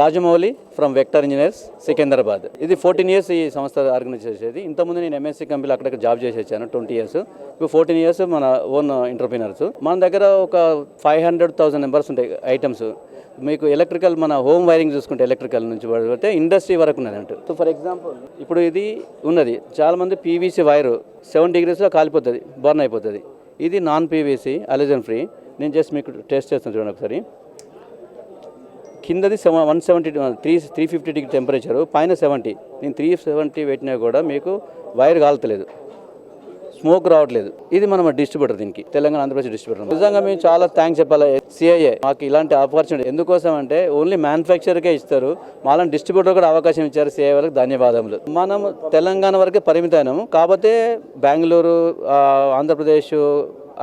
Rajamouli from vector engineers Secunderabad ఇది fourteen years ఈ సంస్థ ఆర్గనైజ్ చేసేది. ఇంతకుముందు నేను ఎంఎస్సీ కంపెనీలో అక్కడక్కడ జాబ్ చేసి వచ్చాను ట్వంటీ ఇయర్స్ ఇప్పుడు ఫోర్టీన్ ఇయర్స్ మన ఓన్ ఎంటర్ప్రీనర్స్ మన దగ్గర ఒక ఫైవ్ హండ్రెడ్ థౌసండ్ నెంబర్స్ ఉంటాయి ఐటమ్స్ మీకు ఎలక్ట్రికల్ మన హోమ్ వైరింగ్ చూసుకుంటే ఎలక్ట్రికల్ నుంచి పడితే ఇండస్ట్రీ వరకు ఉన్నది అంటూ. సో ఫర్ ఎగ్జాంపుల్ ఇప్పుడు ఇది ఉన్నది. చాలామంది పీవీసీ వైర్ సెవెన్ డిగ్రీస్లో కాలిపోతుంది బర్న్ అయిపోతుంది. ఇది నాన్ పీవీసీ అలెజన్ ఫ్రీ నేను జస్ట్ మీకు టెస్ట్ చేస్తాను చూడండి ఒకసారి. కిందది seven one seventy three three fifty degree temperature పైన సెవెంటీ. నేను త్రీ సెవెంటీ పెట్టినా కూడా మీకు వైర్ కాలుతలేదు. స్మోక్ రావట్లేదు. ఇది మనం డిస్ట్రిబ్యూటర్ దీనికి తెలంగాణ ఆంధ్రప్రదేశ్ డిస్ట్రిబ్యూటర్. నిజంగా మేము చాలా థ్యాంక్స్ చెప్పాలి. సిఐఏ మాకు ఇలాంటి ఆపర్చునిటీ ఎందుకోసం అంటే ఓన్లీ మ్యానుఫ్యాక్చర్కే ఇస్తారు. మాలం డిస్ట్రిబ్యూటర్ కూడా అవకాశం ఇచ్చారు సిఐ వాళ్ళకి ధన్యవాదములు. మనం తెలంగాణ వరకే పరిమితమైనాము. కాకపోతే బెంగళూరు ఆంధ్రప్రదేశ్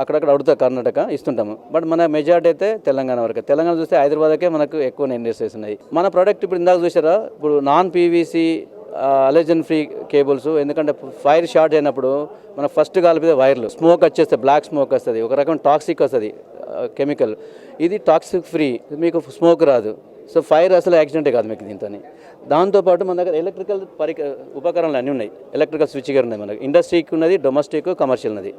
అక్కడక్కడ అడుగుతా కర్ణాటక ఇస్తుంటాము. బట్ మన మెజార్టీ అయితే తెలంగాణ వరకు. తెలంగాణ చూస్తే హైదరాబాద్కే మనకు ఎక్కువ ఇండస్ట్రీస్ ఉన్నాయి మన ప్రోడక్ట్ ఇప్పుడు ఇందాక చూసారా ఇప్పుడు non PVC halogen free cables ఎందుకంటే ఫైర్ షార్ట్ అయినప్పుడు మన ఫస్ట్ కాలిపితే వైర్లు. స్మోక్ వచ్చేస్తే బ్లాక్ స్మోక్ వస్తుంది. ఒక రకం టాక్సిక్ వస్తుంది కెమికల్. ఇది టాక్సిక్ ఫ్రీ. మీకు స్మోక్ రాదు. సో ఫైర్ అసలు యాక్సిడెంటే కాదు మీకు దీంతో దాంతోపాటు మన దగ్గర ఎలక్ట్రికల్ పరిక ఉపకరణలు అన్నీ ఉన్నాయి. ఎలక్ట్రికల్ స్విచ్ గేర్ ఉన్నాయి మనకి. ఇండస్ట్రీకి ఉన్నది డొమెస్టిక్ కమర్షియల్ ఉన్నది.